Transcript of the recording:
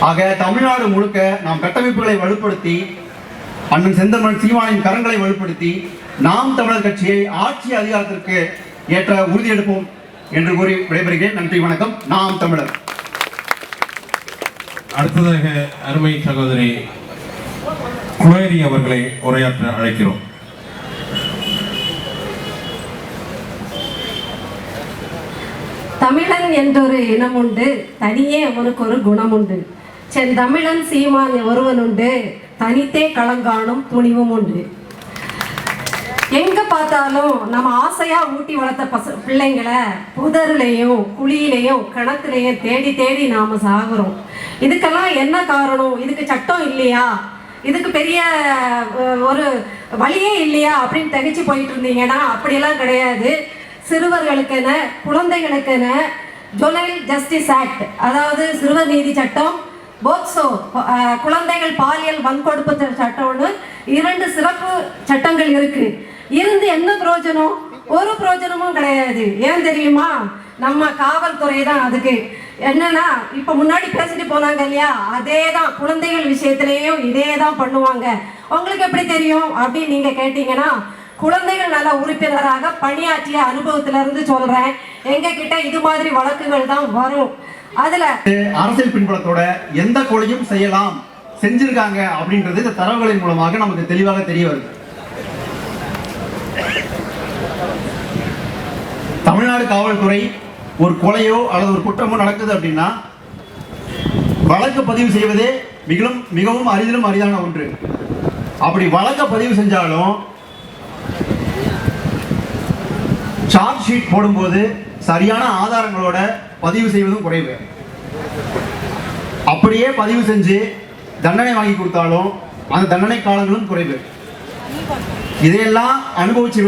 ஆக தமிழ்நாடு முழுக்க நாம் கட்டமைப்புகளை வலுப்படுத்தி அண்ணன் செந்தமன் சீமானின் கரங்களை வலுப்படுத்தி நாம் தமிழர் கட்சியை ஆட்சி அதிகாரத்திற்கு ஏற்ற உறுதியெடுப்போம் என்று கூறி விடைபெறுகிறேன். நன்றி வணக்கம். நாம் தமிழர். அடுத்ததாக அருமை சகோதரி குளேரி அவர்களை உரையாற்ற அழைக்கிறோம். தமிழன் என்றொரு இனம் உண்டு தனியே அவனுக்கு ஒரு குணம் உண்டு செந்தமிழன் சீமான் ஒருவன் உண்டு தனித்தே களங்காணும் துணிவும் உண்டு. எங்க பார்த்தாலும் நம்ம ஆசையா ஊட்டி வளர்த்த பச பிள்ளைங்களை புதர்லையும் குழியிலையும் கிணத்துலையும் தேடி தேடி நாம சாகுறோம். இதுக்கெல்லாம் என்ன காரணம்? இதுக்கு சட்டம் இல்லையா? இதுக்கு பெரிய ஒரு வழியே இல்லையா? அப்படின்னு திகைச்சு போயிட்டு இருந்தீங்கன்னா அப்படியெல்லாம் கிடையாது. சிறுவர்களுக்கென குழந்தைகளுக்கென ஜுவனைல் ஜஸ்டிஸ் ஆக்ட் அதாவது சிறுவர் நீதி சட்டம் போக்சோ குழந்தைகள் பாலியல் வன்கொடுப்பு சட்டம்னு இரண்டு சிறப்பு சட்டங்கள் இருக்கு. இருந்து என்ன பிரயோஜனம்? ஒரு பிரயோஜனமும் கிடையாது. ஏன் தெரியுமா? நம்ம காவல்துறை தான் அதுக்கு. என்னன்னா இப்ப முன்னாடி பேசிட்டு போனாங்க இல்லையா? அதே தான் குழந்தைகள் விஷயத்திலேயும் இதே தான் பண்ணுவாங்க. உங்களுக்கு எப்படி தெரியும்? அப்படின்னு நீங்க கேட்டீங்கன்னா குழந்தைகள் நல உறுப்பினராக பணியாற்றிய அனுபவத்துல இருந்து சொல்றேன். எங்க கிட்ட இது மாதிரி வழக்குகள் தான் வரும். அதுல அரசியல் பின்புலத்தோட எந்த கொலையும் செய்யலாம் செஞ்சிருக்காங்க அப்படின்றது இந்த தரவுகளின் மூலமாக நமக்கு தெளிவாக தெரிய வருது. தமிழ்நாடு காவல்துறை ஒரு கொலையோ அல்லது ஒரு குற்றமோ நடக்குது அப்படின்னா வழக்கு பதிவு செய்வதே மிகவும் மிகவும் அரிதிலும் அரிதான ஒன்று. அப்படி வழக்க பதிவு செஞ்சாலும் சார்ஜ் ஷீட் போடும்போது சரியான ஆதாரங்களோட பதிவு செய்வதும் குறைவு. அப்படியே பதிவு செஞ்சு தண்டனை வாங்கி கொடுத்தாலும் அந்த தண்டனை காலங்களும் குறைவு. இதையெல்லாம் அனுபவிச்சு